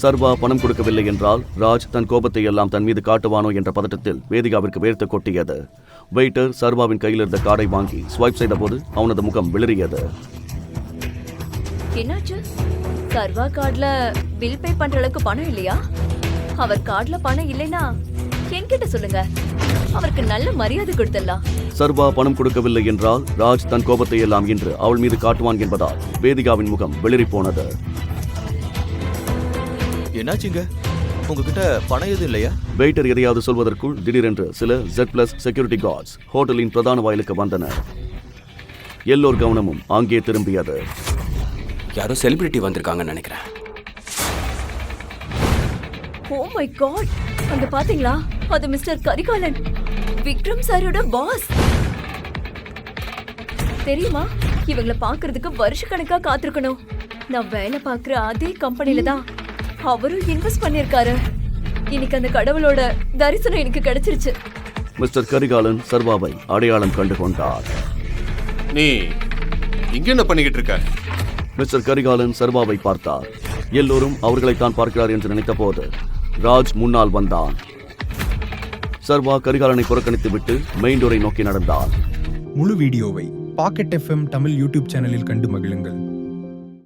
சர்வா பணம் கொடுக்கவில்லை என்றால் ராஜ் தன் கோபத்தை எல்லாம் தன் மீது காட்டுவானோ என்ற பதட்டத்தில் வேதிகாவிற்கு வேர்த்து கொட்டியது. வெயிட்டர் சர்வாவின் கையில் இருந்த கார்டை வாங்கி ஸ்வைப் செய்தபோது அவனது முகம் விளறியது. என்னாச்சு? சர்வா கார்டுல பில் பே பண்ற அளவுக்கு பணம் இல்லையா? அவர் கார்டுல பணம் இல்லைன்னா என்கிட்ட சொல்லுங்க. அவருக்கு நல்ல மரியாதை கொடுத்துடலாம். சர்வா பணம் கொடுக்கவில்லை என்றால் ராஜ் தன் கோபத்தை எல்லாம் இன்று அவள் மீது காட்டுவான் என்பதால் வேதிகாவின் முகம் வெளிரி போனது என்னாச்சுங்க? உங்ககிட்ட பணம் எதுவும் இல்லையா? வெயிட்டர் எதையாவது சொல்வதற்குள் திடீரென்று சில ஜெட் பிளஸ் செக்யூரிட்டி கார்ட்ஸ் ஹோட்டலின் பிரதான வாயிலுக்கு வந்தனர் எல்லோர் கவனமும் அங்கே திரும்பியது. யாரோ செலிபிரிட்டி வந்திருக்காங்கன்னு நினைக்கிறேன். ஓ மை காட் அங்க பாத்தீங்களா? அது மிஸ்டர் கரிகாலன் விக்ரம் சாரோட பாஸ் தெரியுமா? இவங்கள பாக்குறதுக்கு வருஷக்கணக்கா காத்திருக்கணும். நான் வேலை பார்க்குற அதே கம்பெனில தான் அவரும் இன்வெஸ்ட் பண்ணிருக்காரு இன்னைக்கு அந்த கடவுளோட தரிசனம் எனக்கு கிடைச்சிருச்சு. மிஸ்டர் கரிகாலன் சர்வாவை அடையாளம் கண்டு கொண்டார் நீ இங்க என்ன பண்ணிக்கிட்டு இருக்க? மிஸ்டர் கரிகாலன் சர்வாவை பார்த்தார். எல்லோரும் அவர்களைத்தான் பார்க்கிறார் என்று நினைத்தபோது ராஜ் முன்னால் வந்தான். சர்வா கரிகாலனை புறக்கணித்து விட்டு மெயின் டோரை நோக்கி நடந்தான். முழு வீடியோவை பாக்கெட் எஃப்எம் தமிழ் யூடியூப் சேனலில் கண்டு மகிழுங்கள்.